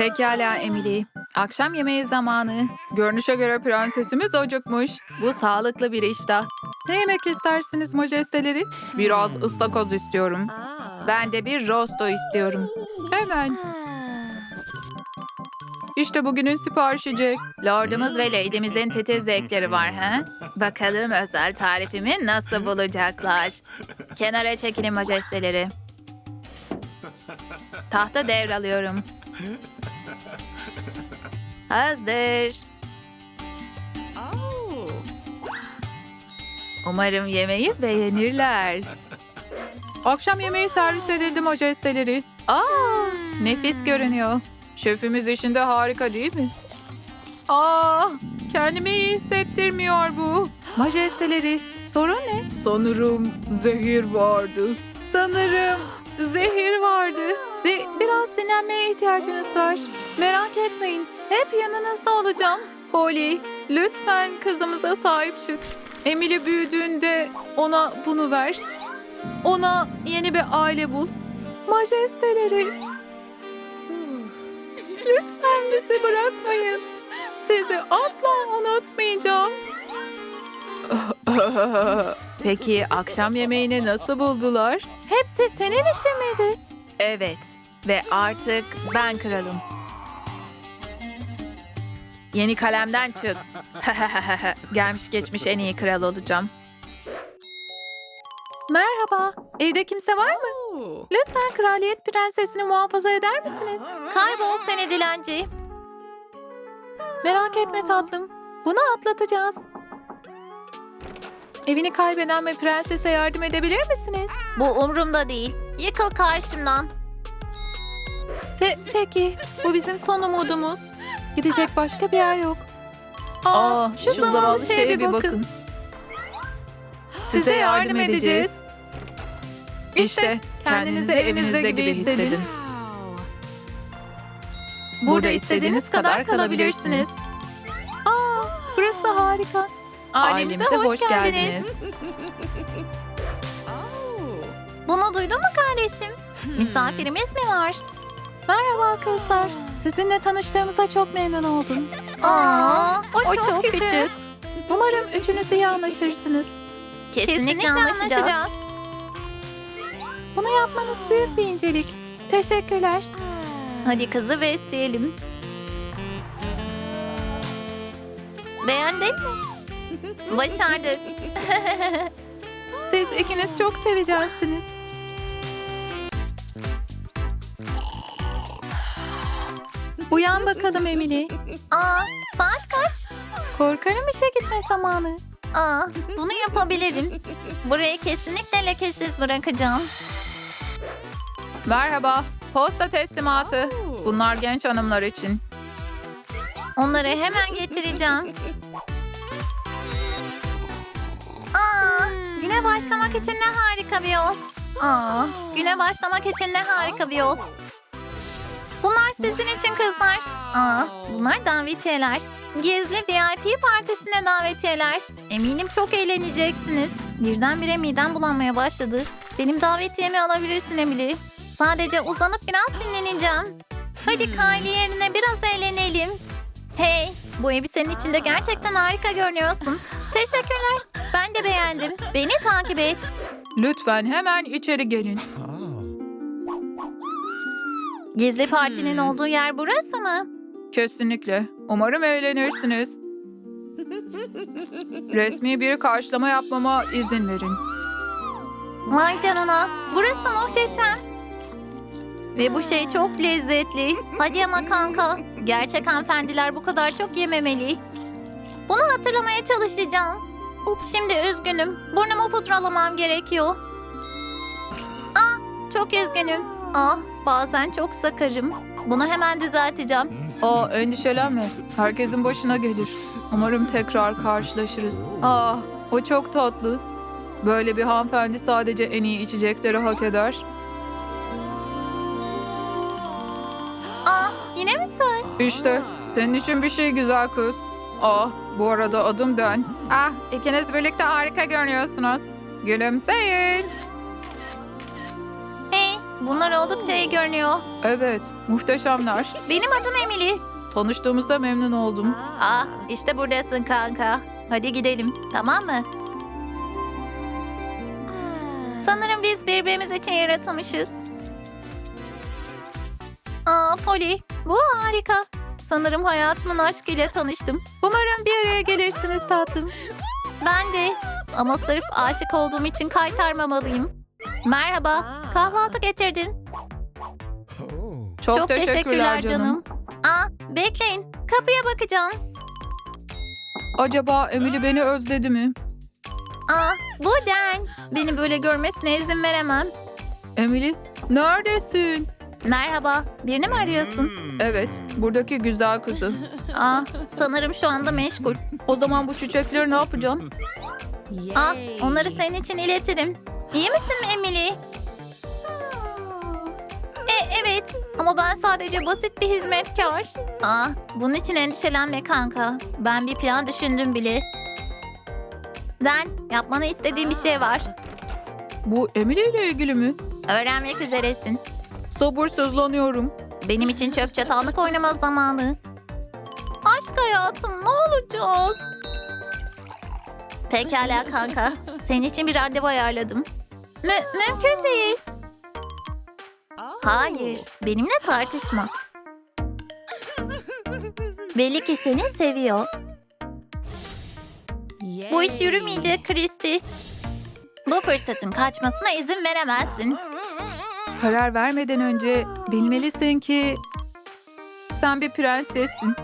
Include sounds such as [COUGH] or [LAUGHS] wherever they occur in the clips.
Pekala Emily. Akşam yemeği zamanı. Görünüşe göre prensesimiz acıkmış. Bu sağlıklı bir iştah. Ne yemek istersiniz majesteleri? Biraz ıstakoz istiyorum. Ben de bir rosto istiyorum. Hemen. İşte bugünün siparişi Jack. Lordumuz ve lady'mizin titiz zevkleri var ha? Bakalım özel tarifimi nasıl bulacaklar. Kenara çekilin majesteleri. Tahta devralıyorum. Hazır. Umarım yemeği beğenirler. Akşam yemeği servis edildi majesteleri. Aa, nefis görünüyor. Şefimiz işinde harika değil mi? Aa, kendimi iyi hissettirmiyor bu. Majesteleri, sorun ne? Sanırım zehir vardı. Sanırım zehir vardı. Ve biraz dinlenmeye ihtiyacınız var. Merak etmeyin, hep yanınızda olacağım. Polly, lütfen kızımıza sahip çık. Emily büyüdüğünde ona bunu ver. Ona yeni bir aile bul. Majesteleri. Lütfen bizi bırakmayın. Sizi asla unutmayacağım. Peki akşam yemeğini nasıl buldular? Hepsi senin işin miydi? Evet ve artık ben kralım. Yeni kalemden çık. [LAUGHS] Gelmiş geçmiş en iyi kral olacağım. Merhaba, evde kimse var mı? Lütfen kraliyet prensesini muhafaza eder misiniz? Kaybol seni dilenci. Merak etme tatlım. Bunu atlatacağız. Evini kaybeden ve prensese yardım edebilir misiniz? Bu umurumda değil. Yıkıl karşımdan. Pe- peki, bu bizim son umudumuz. Gidecek başka bir yer yok. Aa, şu, zavallı şeye bir bakın. Size yardım edeceğiz. İşte kendinizi evinizde gibi hissedin. Burada istediğiniz kadar kalabilirsiniz. Aa, burası da harika. Ailemize, hoş, geldiniz. Bunu duydun mu kardeşim? Misafirimiz mi var? Merhaba kızlar. Sizinle tanıştığımıza çok memnun oldum. Aa, O, çok, küçük. Umarım üçünüz iyi anlaşırsınız. Kesinlikle, anlaşacağız. Bunu yapmanız büyük bir incelik. Teşekkürler. Hadi kızı besleyelim. Beğendin mi? [LAUGHS] Başardık. Siz ikiniz çok seveceksiniz. Uyan bakalım Emily. [LAUGHS] Aa, saat kaç? Korkarım işe gitme zamanı. Aa, bunu yapabilirim. Burayı kesinlikle lekesiz bırakacağım. Merhaba. Posta teslimatı. Bunlar genç hanımlar için. Onları hemen getireceğim. Aa, güne başlamak için ne harika bir yol. Aa, güne başlamak için ne harika bir yol. Sizin için kızlar. Aa, bunlar davetiyeler. Gizli VIP partisine davetiyeler. Eminim çok eğleneceksiniz. Birdenbire midem bulanmaya başladı. Benim davetiyemi alabilirsin Emily. Sadece uzanıp biraz dinleneceğim. Hadi Kylie yerine biraz eğlenelim. Hey, bu elbisenin içinde gerçekten harika görünüyorsun. [LAUGHS] Teşekkürler. Ben de beğendim. Beni takip et. Lütfen hemen içeri gelin. Gizli partinin olduğu yer burası mı? Kesinlikle. Umarım eğlenirsiniz. Resmi bir karşılama yapmama izin verin. Vay canına. Burası muhteşem. Ve bu şey çok lezzetli. Hadi ama kanka. Gerçek hanımefendiler bu kadar çok yememeli. Bunu hatırlamaya çalışacağım. Ups, şimdi üzgünüm. Burnumu pudralamam gerekiyor. Ah, çok üzgünüm. Ah, bazen çok sakarım. Bunu hemen düzelteceğim. Aa endişelenme. Herkesin başına gelir. Umarım tekrar karşılaşırız. Aa o çok tatlı. Böyle bir hanımefendi sadece en iyi içecekleri hak eder. Ah, yine mi sen? İşte senin için bir şey güzel kız. Ah bu arada adım Den. Ah ikiniz birlikte harika görünüyorsunuz. Gülümseyin. Bunlar oldukça iyi görünüyor. Evet, muhteşemler. Benim adım Emily. Tanıştığımıza memnun oldum. Ah, işte buradasın kanka. Hadi gidelim, tamam mı? Sanırım biz birbirimiz için yaratılmışız. Aa, Polly, bu harika. Sanırım hayatımın aşkıyla tanıştım. Umarım bir araya gelirsiniz tatlım. Ben de. Ama sırf aşık olduğum için kaytarmamalıyım. Merhaba, kahvaltı getirdim. Çok, teşekkürler, canım. Aa, bekleyin, kapıya bakacağım. Acaba Emily beni özledi mi? Aa, bu. Beni böyle görmesine izin veremem. Emily, neredesin? Merhaba, birini mi arıyorsun? Evet, buradaki güzel kızı. [LAUGHS] Aa, sanırım şu anda meşgul. O zaman bu çiçekleri ne yapacağım? Aa, onları senin için iletirim. İyi misin Emily? E, evet, ama ben sadece basit bir hizmetkar. Aa, bunun için endişelenme kanka. Ben bir plan düşündüm bile. Den, yapmanı istediğim bir şey var. Bu Emily ile ilgili mi? Öğrenmek üzeresin. Sabırsızlanıyorum. Benim için çöp çatanlık oynama zamanı. Aşk hayatım ne olacak? Pekala kanka. Senin için bir randevu ayarladım. Mü- mümkün değil. Hayır, benimle tartışma. Belli ki seni seviyor. Bu iş yürümeyecek Kristi. Bu fırsatın kaçmasına izin veremezsin. Karar vermeden önce bilmelisin ki sen bir prensessin.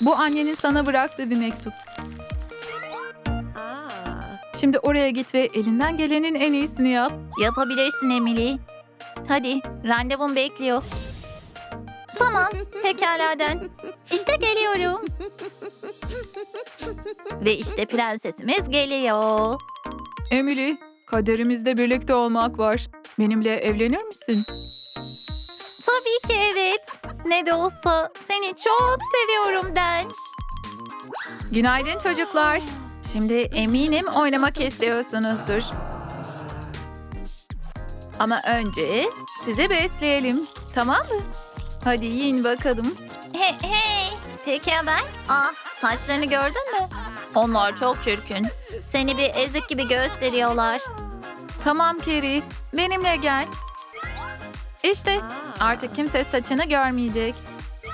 Bu annenin sana bıraktığı bir mektup. Şimdi oraya git ve elinden gelenin en iyisini yap. Yapabilirsin Emily. Hadi, randevum bekliyor. Tamam, pekala Den. İşte geliyorum. Ve işte prensesimiz geliyor. Emily, kaderimizde birlikte olmak var. Benimle evlenir misin? Tabii ki evet. Ne de olsa seni çok seviyorum Den. Günaydın çocuklar. Şimdi eminim oynamak istiyorsunuzdur. Ama önce sizi besleyelim. Tamam mı? Hadi yiyin bakalım. Hey, hey. Peki ya ben? Aa, saçlarını gördün mü? Onlar çok çirkin. Seni bir ezik gibi gösteriyorlar. Tamam Keri, benimle gel. İşte artık kimse saçını görmeyecek.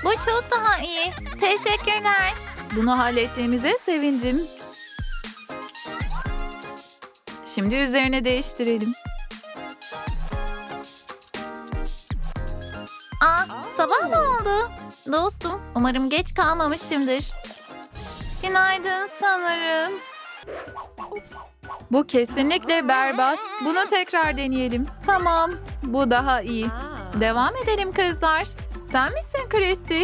Bu çok daha iyi. Teşekkürler. Bunu hallettiğimize sevindim. Şimdi üzerine değiştirelim. Aa, sabah mı oldu? Dostum, umarım geç kalmamışımdır. Günaydın sanırım. Bu kesinlikle berbat. Bunu tekrar deneyelim. Tamam, bu daha iyi. Devam edelim kızlar. Sen misin Christy?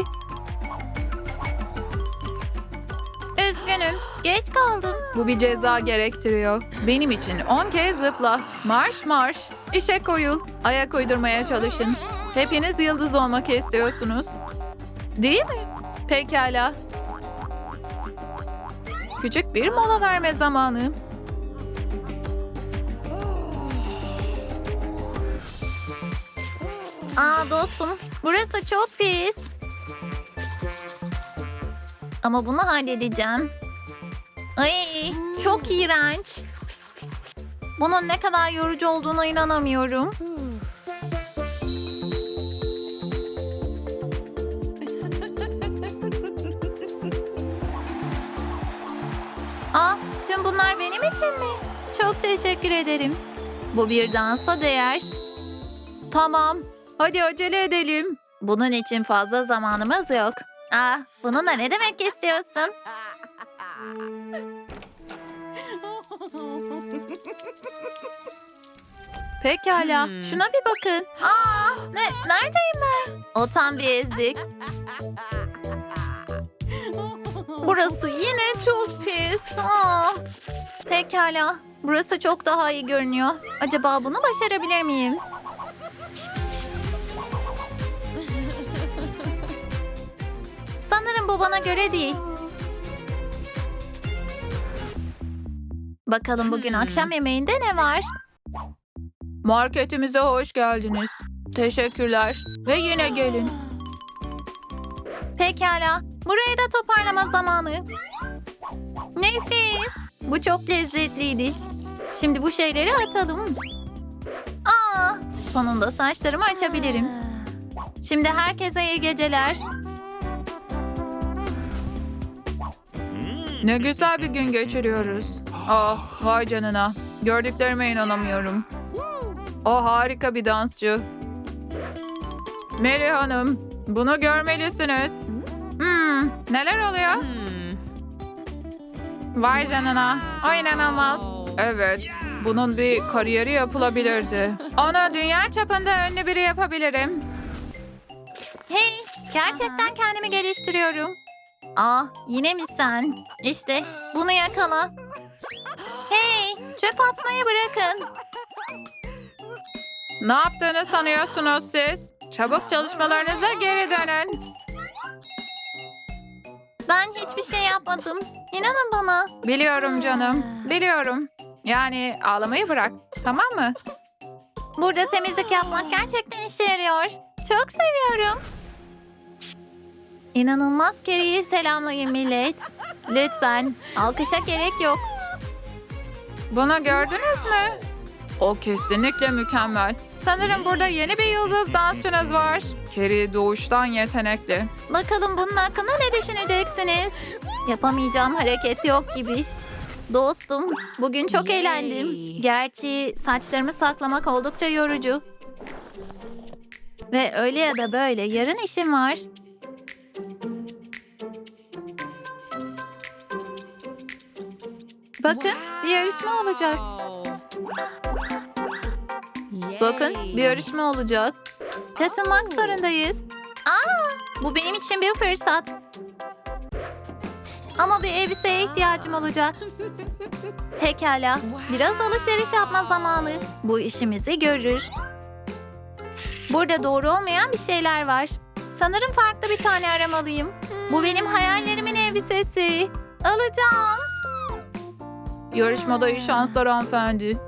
Üzgünüm, geç kaldım. Bu bir ceza gerektiriyor. Benim için 10 kez zıpla. Marş marş. İşe koyul. Ayak uydurmaya çalışın. Hepiniz yıldız olmak istiyorsunuz. Değil mi? Pekala. Küçük bir mola verme zamanı. Aa dostum, burası çok pis. Ama bunu halledeceğim. Ay, çok iğrenç. Bunun ne kadar yorucu olduğuna inanamıyorum. [LAUGHS] Aa, tüm bunlar benim için mi? Çok teşekkür ederim. Bu bir dansa değer. Tamam. Hadi acele edelim. Bunun için fazla zamanımız yok. Aa, bununla ne demek istiyorsun? [LAUGHS] Pekala. Şuna bir bakın. Aa, ne, neredeyim ben? O tam bir ezik. Burası yine çok pis. Aa. Pekala. Burası çok daha iyi görünüyor. Acaba bunu başarabilir miyim? Sanırım bu bana göre değil. Bakalım bugün akşam yemeğinde ne var? Marketimize hoş geldiniz. Teşekkürler. Ve yine gelin. Pekala. Burayı da toparlama zamanı. Nefis. Bu çok lezzetliydi. Şimdi bu şeyleri atalım. Aa, sonunda saçlarımı açabilirim. Şimdi herkese iyi geceler. Ne güzel bir gün geçiriyoruz. Ah vay canına. Gördüklerime inanamıyorum. O harika bir dansçı. Mary Hanım, bunu görmelisiniz. Hmm, neler oluyor? Vay canına. O inanılmaz. Evet, bunun bir kariyeri yapılabilirdi. Onu dünya çapında ünlü biri yapabilirim. Hey, gerçekten kendimi geliştiriyorum. Aa, yine mi sen? İşte bunu yakala. Çöp atmayı bırakın. Ne yaptığını sanıyorsunuz siz? Çabuk çalışmalarınıza geri dönün. Ben hiçbir şey yapmadım. İnanın bana. Biliyorum canım, biliyorum. Yani ağlamayı bırak, tamam mı? Burada temizlik yapmak gerçekten işe yarıyor. Çok seviyorum. İnanılmaz Carrie'yi selamlayın millet. Lütfen. Alkışa gerek yok. Bunu gördünüz mü? O kesinlikle mükemmel. Sanırım burada yeni bir yıldız dansçınız var. Carrie doğuştan yetenekli. Bakalım bunun hakkında ne düşüneceksiniz? Yapamayacağım hareket yok gibi. Dostum, bugün çok Yay. eğlendim. Gerçi saçlarımı saklamak oldukça yorucu. Ve öyle ya da böyle yarın işim var. Bakın bir yarışma olacak. Bakın bir yarışma olacak. Katılmak zorundayız. Aa, bu benim için bir fırsat. Ama bir elbiseye ihtiyacım olacak. Pekala, biraz alışveriş yapma zamanı. Bu işimizi görür. Burada doğru olmayan bir şeyler var. Sanırım farklı bir tane aramalıyım. Bu benim hayallerimin elbisesi. Alacağım. Yarışmada iyi şanslar hanımefendi.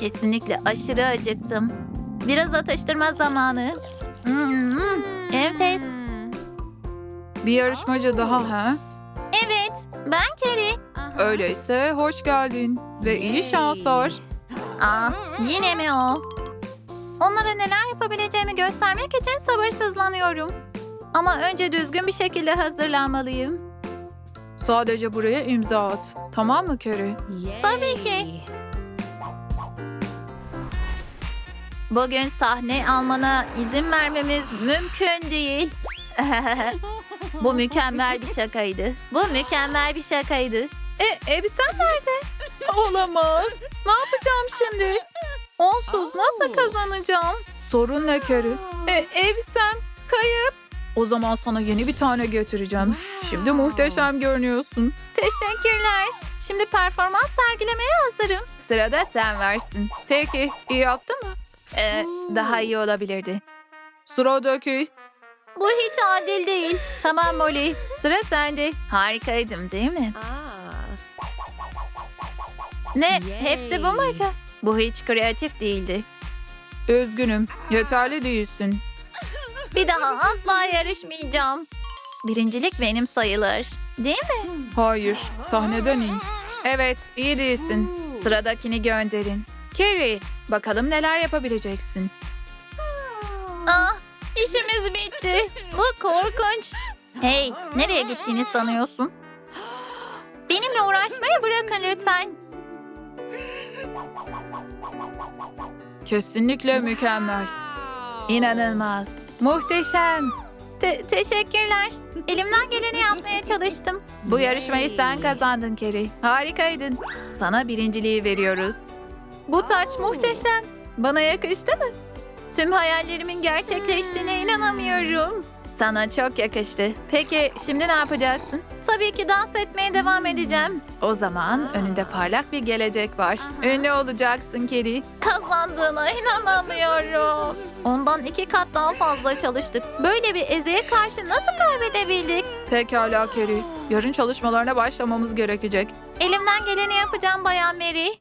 Kesinlikle aşırı acıktım. Biraz atıştırma zamanı. Hmm, enfes. Bir yarışmacı daha ha? Evet, ben Carrie. Öyleyse hoş geldin ve iyi şanslar. Aa, yine mi o? Onlara neler yapabileceğimi göstermek için sabırsızlanıyorum. Ama önce düzgün bir şekilde hazırlanmalıyım. Sadece buraya imza at. Tamam mı Carrie? Tabii ki. Bugün sahne almana izin vermemiz mümkün değil. [LAUGHS] Bu mükemmel bir şakaydı. Bu mükemmel bir şakaydı. E, elbisen nerede? Olamaz. Ne yapacağım şimdi? Onsuz nasıl kazanacağım? Sorun ne Carrie? E, elbisem kayıp. O zaman sana yeni bir tane getireceğim. Şimdi muhteşem görünüyorsun. Teşekkürler. Şimdi performans sergilemeye hazırım. Sırada sen versin. Peki, iyi yaptın mı? Ee, daha iyi olabilirdi. Sıradaki. Bu hiç adil değil. Tamam Molly, sıra sende. Harikaydım değil mi? Ne? Hepsi bu mu acaba? Bu hiç kreatif değildi. Üzgünüm, yeterli değilsin. Bir daha asla yarışmayacağım. Birincilik benim sayılır. Değil mi? Hayır, sahneden in. Evet, iyi değilsin. Sıradakini gönderin. Carrie, bakalım neler yapabileceksin. Ah, işimiz bitti. Bu korkunç. Hey, nereye gittiğini sanıyorsun? Benimle uğraşmayı bırakın lütfen. Kesinlikle mükemmel. İnanılmaz. Muhteşem. Te- teşekkürler. Elimden geleni yapmaya çalıştım. Bu yarışmayı sen kazandın Carrie. Harikaydın. Sana birinciliği veriyoruz. Bu taç muhteşem. Bana yakıştı mı? Tüm hayallerimin gerçekleştiğine inanamıyorum. Sana çok yakıştı. Peki şimdi ne yapacaksın? Tabii ki dans etmeye devam edeceğim. O zaman önünde parlak bir gelecek var. Ünlü olacaksın Carrie. Kazandığına inanamıyorum. Ondan iki kat daha fazla çalıştık. Böyle bir eziğe karşı nasıl kaybedebildik? Pekala Carrie. Yarın çalışmalarına başlamamız gerekecek. Elimden geleni yapacağım Bayan Mary.